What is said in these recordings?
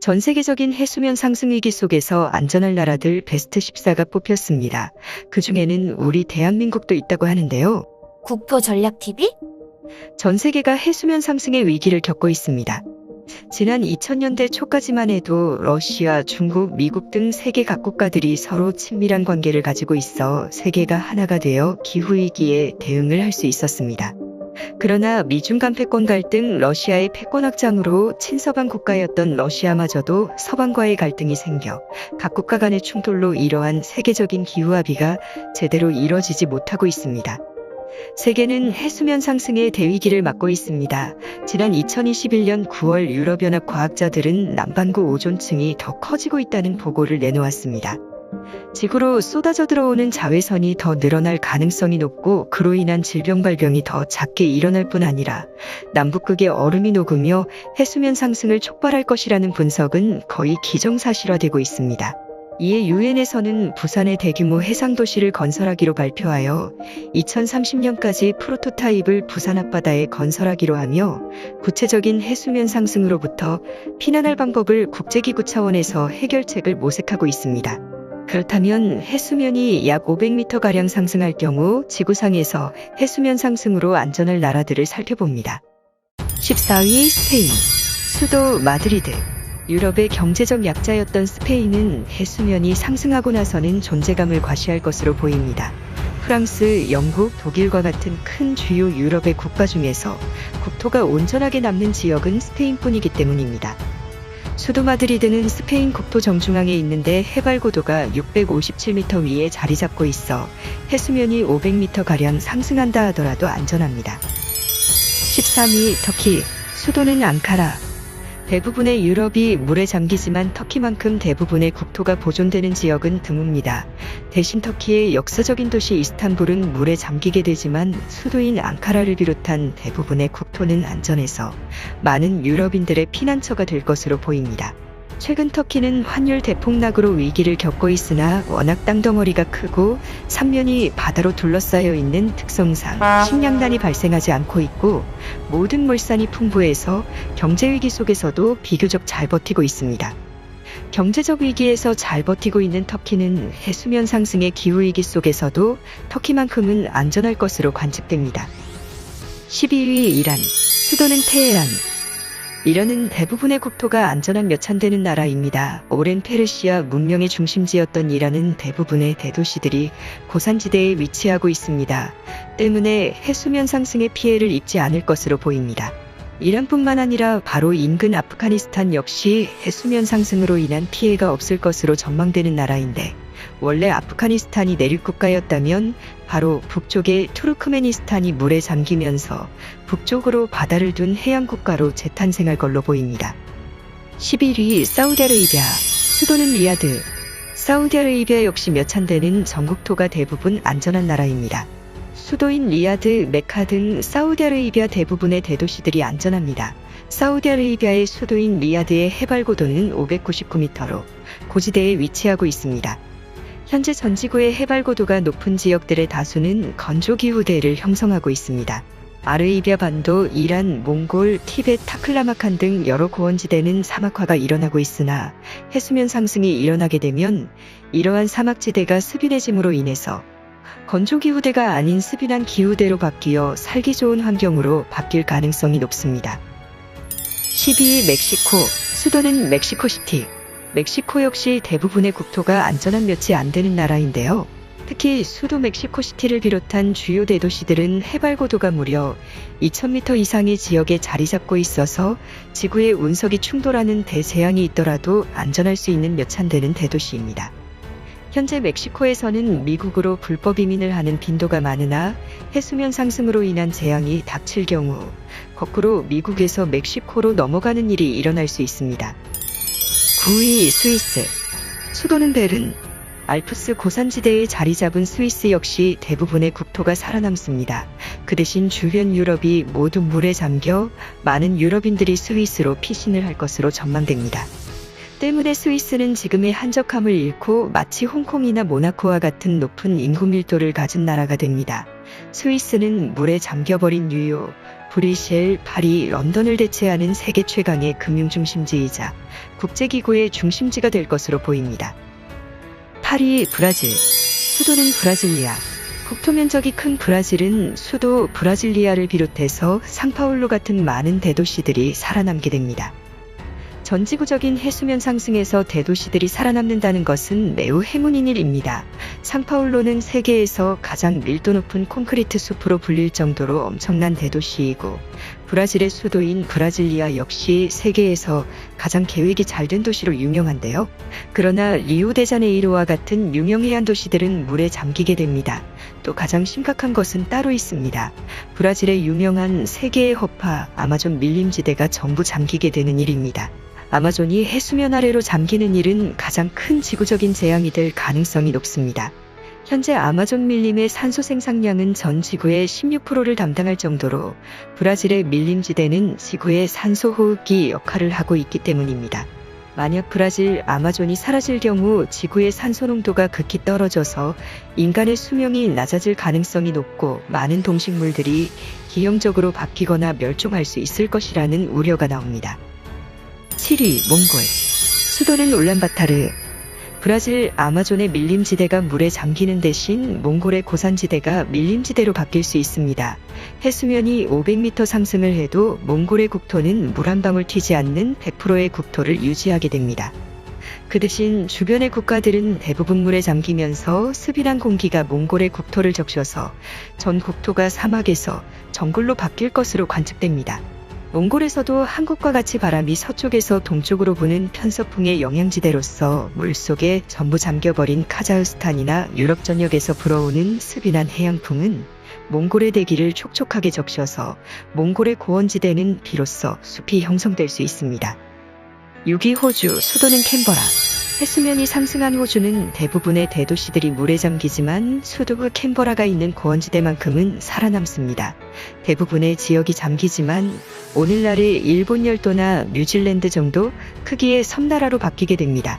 전 세계적인 해수면 상승 위기 속에서 안전할 나라들 베스트 14가 뽑혔습니다. 그 중에는 우리 대한민국도 있다고 하는데요. 국표 전략 TV? 전 세계가 해수면 상승의 위기를 겪고 있습니다. 지난 2000년대 초까지만 해도 러시아, 중국, 미국 등 세계 각 국가들이 서로 친밀한 관계를 가지고 있어 세계가 하나가 되어 기후위기에 대응을 할 수 있었습니다. 그러나 미중 간 패권 갈등, 러시아의 패권 확장으로 친서방 국가였던 러시아마저도 서방과의 갈등이 생겨 각 국가 간의 충돌로 이러한 세계적인 기후 합의가 제대로 이뤄지지 못하고 있습니다. 세계는 해수면 상승의 대위기를 맞고 있습니다. 지난 2021년 9월 유럽연합 과학자들은 남반구 오존층이 더 커지고 있다는 보고를 내놓았습니다. 지구로 쏟아져 들어오는 자외선이 더 늘어날 가능성이 높고 그로 인한 질병 발병이 더 작게 일어날 뿐 아니라 남북극의 얼음이 녹으며 해수면 상승을 촉발할 것이라는 분석은 거의 기정사실화되고 있습니다. 이에 유엔에서는 부산의 대규모 해상 도시를 건설하기로 발표하여 2030년까지 프로토타입을 부산 앞바다에 건설하기로 하며 구체적인 해수면 상승으로부터 피난할 방법을 국제기구 차원에서 해결책을 모색하고 있습니다. 그렇다면 해수면이 약 500m가량 상승할 경우 지구상에서 해수면 상승으로 안전할 나라들을 살펴봅니다. 14위 스페인, 수도 마드리드. 유럽의 경제적 약자였던 스페인은 해수면이 상승하고 나서는 존재감을 과시할 것으로 보입니다. 프랑스, 영국, 독일과 같은 큰 주요 유럽의 국가 중에서 국토가 온전하게 남는 지역은 스페인뿐이기 때문입니다. 수도 마드리드는 스페인 국토 정중앙에 있는데 해발 고도가 657m 위에 자리 잡고 있어 해수면이 500m가량 상승한다 하더라도 안전합니다. 13위 터키, 수도는 앙카라. 대부분의 유럽이 물에 잠기지만 터키만큼 대부분의 국토가 보존되는 지역은 드뭅니다. 대신 터키의 역사적인 도시 이스탄불은 물에 잠기게 되지만 수도인 앙카라를 비롯한 대부분의 국토는 안전해서 많은 유럽인들의 피난처가 될 것으로 보입니다. 최근 터키는 환율 대폭락으로 위기를 겪고 있으나 워낙 땅덩어리가 크고 삼면이 바다로 둘러싸여 있는 특성상 식량난이 발생하지 않고 있고 모든 물산이 풍부해서 경제 위기 속에서도 비교적 잘 버티고 있습니다. 경제적 위기에서 잘 버티고 있는 터키는 해수면 상승의 기후 위기 속에서도 터키만큼은 안전할 것으로 관측됩니다. 12위 이란, 수도는 테헤란, 이란은 대부분의 국토가 안전한 몇 찬되는 나라입니다. 오랜 페르시아 문명의 중심지였던 이란은 대부분의 대도시들이 고산지대에 위치하고 있습니다. 때문에 해수면 상승의 피해를 입지 않을 것으로 보입니다. 이란뿐만 아니라 바로 인근 아프가니스탄 역시 해수면 상승으로 인한 피해가 없을 것으로 전망되는 나라인데 원래 아프가니스탄이 내륙 국가였다면 바로 북쪽의 투르크메니스탄이 물에 잠기면서 북쪽으로 바다를 둔 해양 국가로 재탄생할 걸로 보입니다. 11위 사우디아라비아 수도는 리야드 사우디아라비아 역시 몇 찬 되는 전국토가 대부분 안전한 나라입니다. 수도인 리야드, 메카 등 사우디아라비아 대부분의 대도시들이 안전합니다. 사우디아라비아의 수도인 리야드의 해발 고도는 599m로 고지대에 위치하고 있습니다. 현재 전 지구의 해발 고도가 높은 지역들의 다수는 건조기후대를 형성하고 있습니다. 아르이비아 반도, 이란, 몽골, 티베트, 타클라마칸 등 여러 고원지대는 사막화가 일어나고 있으나 해수면 상승이 일어나게 되면 이러한 사막지대가 습인해짐으로 인해서 건조기후대가 아닌 습인한 기후대로 바뀌어 살기 좋은 환경으로 바뀔 가능성이 높습니다. 12위 멕시코, 수도는 멕시코시티. 멕시코 역시 대부분의 국토가 안전한 몇이 안 되는 나라인데요. 특히 수도 멕시코시티를 비롯한 주요 대도시들은 해발 고도가 무려 2000m 이상의 지역에 자리 잡고 있어서 지구의 운석이 충돌하는 대재앙이 있더라도 안전할 수 있는 몇 안 되는 대도시입니다. 현재 멕시코에서는 미국으로 불법 이민을 하는 빈도가 많으나 해수면 상승으로 인한 재앙이 닥칠 경우 거꾸로 미국에서 멕시코로 넘어가는 일이 일어날 수 있습니다. 9위 스위스 수도는 베른 알프스 고산지대에 자리 잡은 스위스 역시 대부분의 국토가 살아남습니다. 그 대신 주변 유럽이 모두 물에 잠겨 많은 유럽인들이 스위스로 피신을 할 것으로 전망됩니다. 때문에 스위스는 지금의 한적함을 잃고 마치 홍콩이나 모나코와 같은 높은 인구 밀도를 가진 나라가 됩니다. 스위스는 물에 잠겨버린 뉴욕, 브리셀, 파리, 런던을 대체하는 세계 최강의 금융 중심지이자 국제기구의 중심지가 될 것으로 보입니다. 파리, 브라질. 수도는 브라질리아. 국토 면적이 큰 브라질은 수도 브라질리아를 비롯해서 상파울루 같은 많은 대도시들이 살아남게 됩니다. 전지구적인 해수면 상승에서 대도시들이 살아남는다는 것은 매우 행운인 일입니다. 상파울로는 세계에서 가장 밀도 높은 콘크리트 숲으로 불릴 정도로 엄청난 대도시이고 브라질의 수도인 브라질리아 역시 세계에서 가장 계획이 잘 된 도시로 유명한데요. 그러나 리우데자네이루와 같은 유명 해안 도시들은 물에 잠기게 됩니다. 또 가장 심각한 것은 따로 있습니다. 브라질의 유명한 세계의 허파 아마존 밀림지대가 전부 잠기게 되는 일입니다. 아마존이 해수면 아래로 잠기는 일은 가장 큰 지구적인 재앙이 될 가능성이 높습니다. 현재 아마존 밀림의 산소 생산량은 전 지구의 16%를 담당할 정도로 브라질의 밀림지대는 지구의 산소 호흡기 역할을 하고 있기 때문입니다. 만약 브라질 아마존이 사라질 경우 지구의 산소 농도가 극히 떨어져서 인간의 수명이 낮아질 가능성이 높고 많은 동식물들이 기형적으로 바뀌거나 멸종할 수 있을 것이라는 우려가 나옵니다. 7위 몽골 수도는 울란바타르 브라질 아마존의 밀림지대가 물에 잠기는 대신 몽골의 고산지대가 밀림지대로 바뀔 수 있습니다. 해수면이 500m 상승을 해도 몽골의 국토는 물 한 방울 튀지 않는 100%의 국토를 유지하게 됩니다. 그 대신 주변의 국가들은 대부분 물에 잠기면서 습일한 공기가 몽골의 국토를 적셔서 전 국토가 사막에서 정글로 바뀔 것으로 관측됩니다. 몽골에서도 한국과 같이 바람이 서쪽에서 동쪽으로 부는 편서풍의 영향지대로서 물속에 전부 잠겨버린 카자흐스탄이나 유럽 전역에서 불어오는 습인한 해양풍은 몽골의 대기를 촉촉하게 적셔서 몽골의 고원지대는 비로소 숲이 형성될 수 있습니다. 6위 호주, 수도는 캔버라. 해수면이 상승한 호주는 대부분의 대도시들이 물에 잠기지만 수도 캔버라가 있는 고원지대만큼은 살아남습니다. 대부분의 지역이 잠기지만 오늘날의 일본 열도나 뉴질랜드 정도 크기의 섬나라로 바뀌게 됩니다.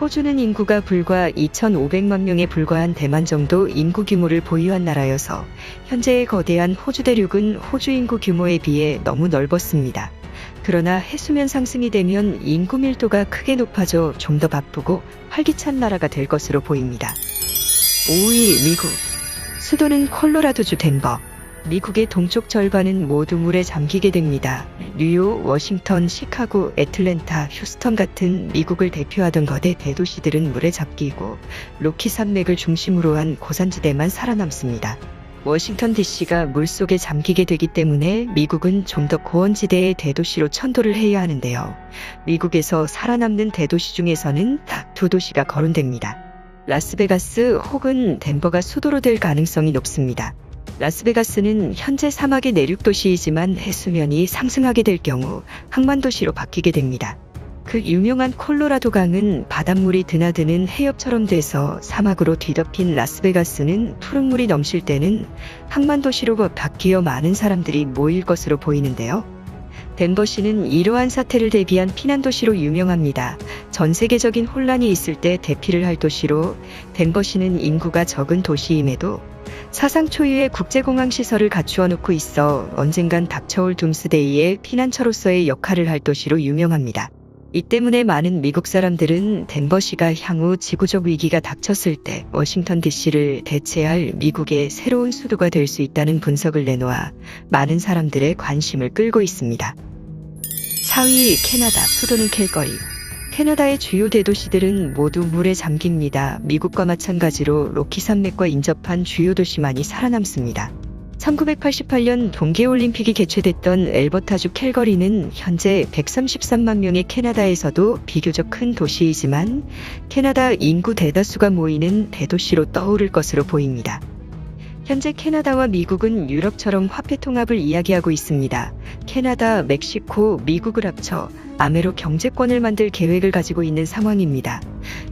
호주는 인구가 불과 2,500만 명에 불과한 대만 정도 인구 규모를 보유한 나라여서 현재의 거대한 호주 대륙은 호주 인구 규모에 비해 너무 넓었습니다. 그러나 해수면 상승이 되면 인구 밀도가 크게 높아져 좀 더 바쁘고 활기찬 나라가 될 것으로 보입니다. 5위 미국 수도는 콜로라도주 덴버 미국의 동쪽 절반은 모두 물에 잠기게 됩니다. 뉴욕, 워싱턴, 시카고, 애틀랜타, 휴스턴 같은 미국을 대표하던 거대 대도시들은 물에 잠기고 로키 산맥을 중심으로 한 고산지대만 살아남습니다. 워싱턴 DC가 물속에 잠기게 되기 때문에 미국은 좀 더 고원지대의 대도시로 천도를 해야 하는데요. 미국에서 살아남는 대도시 중에서는 딱 두 도시가 거론됩니다. 라스베가스 혹은 덴버가 수도로 될 가능성이 높습니다. 라스베가스는 현재 사막의 내륙 도시이지만 해수면이 상승하게 될 경우 항만 도시로 바뀌게 됩니다. 그 유명한 콜로라도 강은 바닷물이 드나드는 해협처럼 돼서 사막으로 뒤덮인 라스베가스는 푸른 물이 넘칠 때는 항만 도시로 바뀌어 많은 사람들이 모일 것으로 보이는데요. 덴버시는 이러한 사태를 대비한 피난 도시로 유명합니다. 전 세계적인 혼란이 있을 때 대피를 할 도시로 덴버시는 인구가 적은 도시임에도 사상 초유의 국제공항 시설을 갖추어 놓고 있어 언젠간 닥쳐올 둠스데이의 피난처로서의 역할을 할 도시로 유명합니다. 이 때문에 많은 미국 사람들은 덴버시가 향후 지구적 위기가 닥쳤을 때 워싱턴 DC를 대체할 미국의 새로운 수도가 될 수 있다는 분석을 내놓아 많은 사람들의 관심을 끌고 있습니다. 4위 캐나다 수도는 캘거리 캐나다의 주요 대도시들은 모두 물에 잠깁니다. 미국과 마찬가지로 로키 산맥과 인접한 주요 도시만이 살아남습니다. 1988년 동계올림픽이 개최됐던 엘버타주 캘거리는 현재 133만 명의 캐나다에서도 비교적 큰 도시이지만 캐나다 인구 대다수가 모이는 대도시로 떠오를 것으로 보입니다. 현재 캐나다와 미국은 유럽처럼 화폐 통합을 이야기하고 있습니다. 캐나다, 멕시코, 미국을 합쳐 아메로 경제권을 만들 계획을 가지고 있는 상황입니다.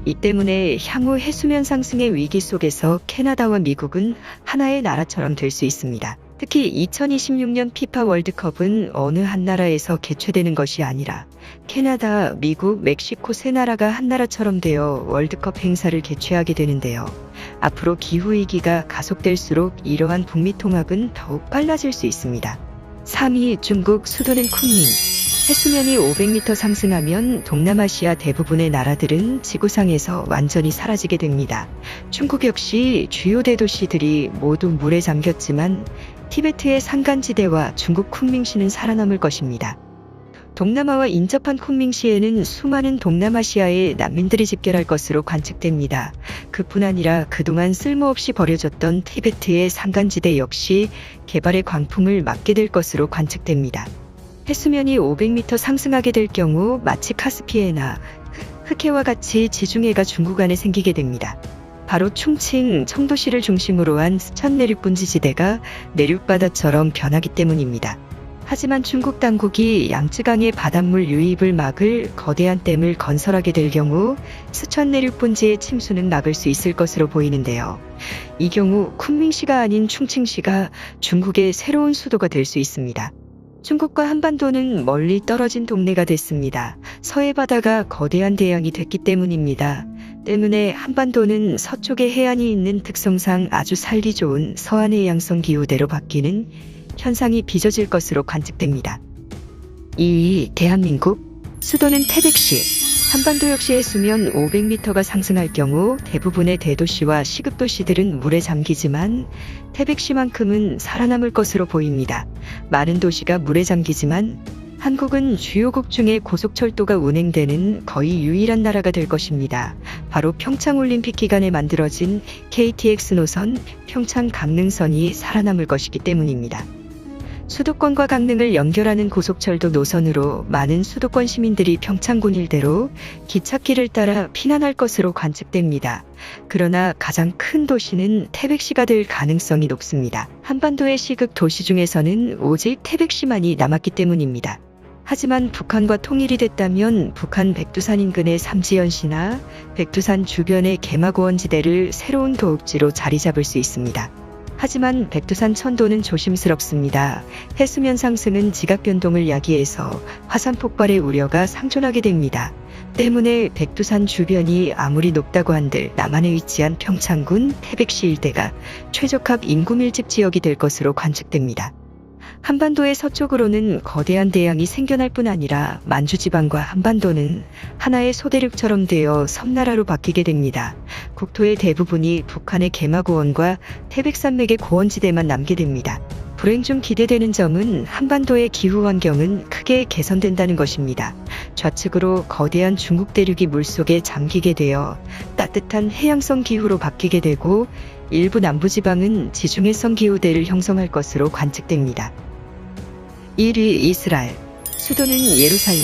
이 때문에 향후 해수면 상승의 위기 속에서 캐나다와 미국은 하나의 나라처럼 될 수 있습니다. 특히 2026년 피파 월드컵은 어느 한 나라에서 개최되는 것이 아니라 캐나다, 미국, 멕시코 세 나라가 한 나라처럼 되어 월드컵 행사를 개최하게 되는데요. 앞으로 기후위기가 가속될수록 이러한 북미 통합은 더욱 빨라질 수 있습니다. 3위 중국 수도는 쿤밍. 해수면이 500m 상승하면 동남아시아 대부분의 나라들은 지구상에서 완전히 사라지게 됩니다. 중국 역시 주요 대도시들이 모두 물에 잠겼지만 티베트의 산간지대와 중국 쿤밍시는 살아남을 것입니다. 동남아와 인접한 쿤밍시에는 수많은 동남아시아의 난민들이 집결할 것으로 관측됩니다. 그뿐 아니라 그동안 쓸모없이 버려졌던 티베트의 산간지대 역시 개발의 광풍을 맞게 될 것으로 관측됩니다. 해수면이 500m 상승하게 될 경우 마치 카스피해나 흑해와 같이 지중해가 중국 안에 생기게 됩니다. 바로 충칭, 청도시를 중심으로 한 스천 내륙분지 지대가 내륙바다처럼 변하기 때문입니다. 하지만 중국 당국이 양쯔강의 바닷물 유입을 막을 거대한 댐을 건설하게 될 경우 스천 내륙 분지의 침수는 막을 수 있을 것으로 보이는데요. 이 경우 쿤밍시가 아닌 충칭시가 중국의 새로운 수도가 될 수 있습니다. 중국과 한반도는 멀리 떨어진 동네가 됐습니다. 서해 바다가 거대한 대양이 됐기 때문입니다. 때문에 한반도는 서쪽에 해안이 있는 특성상 아주 살기 좋은 서안의 양성 기후대로 바뀌는 현상이 빚어질 것으로 관측됩니다. 2위 대한민국 수도는 태백시 한반도 역시 해수면 500m가 상승할 경우 대부분의 대도시와 시급도시들은 물에 잠기지만 태백시만큼은 살아남을 것으로 보입니다. 많은 도시가 물에 잠기지만 한국은 주요국 중에 고속철도가 운행되는 거의 유일한 나라가 될 것입니다. 바로 평창올림픽 기간에 만들어진 KTX 노선 평창 강릉선이 살아남을 것이기 때문입니다. 수도권과 강릉을 연결하는 고속철도 노선으로 많은 수도권 시민들이 평창군 일대로 기찻길을 따라 피난할 것으로 관측됩니다. 그러나 가장 큰 도시는 태백시가 될 가능성이 높습니다. 한반도의 시급 도시 중에서는 오직 태백시만이 남았기 때문입니다. 하지만 북한과 통일이 됐다면 북한 백두산 인근의 삼지연시나 백두산 주변의 개마고원 지대를 새로운 도읍지로 자리 잡을 수 있습니다. 하지만 백두산 천도는 조심스럽습니다. 해수면 상승은 지각 변동을 야기해서 화산 폭발의 우려가 상존하게 됩니다. 때문에 백두산 주변이 아무리 높다고 한들 남한에 위치한 평창군 태백시 일대가 최적합 인구 밀집 지역이 될 것으로 관측됩니다. 한반도의 서쪽으로는 거대한 대양이 생겨날 뿐 아니라 만주 지방과 한반도는 하나의 소대륙처럼 되어 섬나라로 바뀌게 됩니다. 국토의 대부분이 북한의 개마고원과 태백산맥의 고원지대만 남게 됩니다. 불행 중 기대되는 점은 한반도의 기후 환경은 크게 개선된다는 것입니다. 좌측으로 거대한 중국 대륙이 물속에 잠기게 되어 따뜻한 해양성 기후로 바뀌게 되고 일부 남부 지방은 지중해성 기후대를 형성할 것으로 관측됩니다. 1위 이스라엘. 수도는 예루살렘.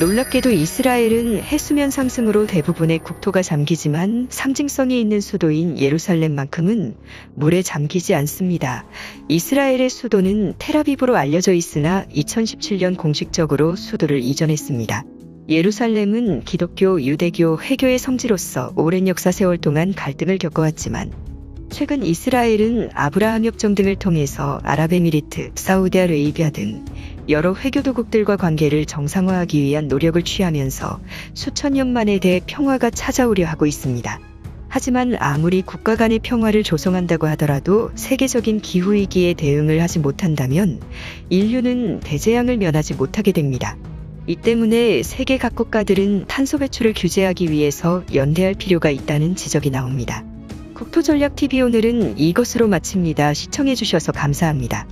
놀랍게도 이스라엘은 해수면 상승으로 대부분의 국토가 잠기지만 상징성이 있는 수도인 예루살렘만큼은 물에 잠기지 않습니다. 이스라엘의 수도는 테라비브로 알려져 있으나 2017년 공식적으로 수도를 이전했습니다. 예루살렘은 기독교, 유대교, 회교의 성지로서 오랜 역사 세월 동안 갈등을 겪어왔지만 최근 이스라엘은 아브라함 협정 등을 통해서 아랍에미리트, 사우디아레이비아 등 여러 회교도국들과 관계를 정상화하기 위한 노력을 취하면서 수천 년 만에 대평화가 찾아오려 하고 있습니다. 하지만 아무리 국가 간의 평화를 조성한다고 하더라도 세계적인 기후위기에 대응을 하지 못한다면 인류는 대재앙을 면하지 못하게 됩니다. 이 때문에 세계 각 국가들은 탄소 배출을 규제하기 위해서 연대할 필요가 있다는 지적이 나옵니다. 국토전략TV 오늘은 이것으로 마칩니다. 시청해주셔서 감사합니다.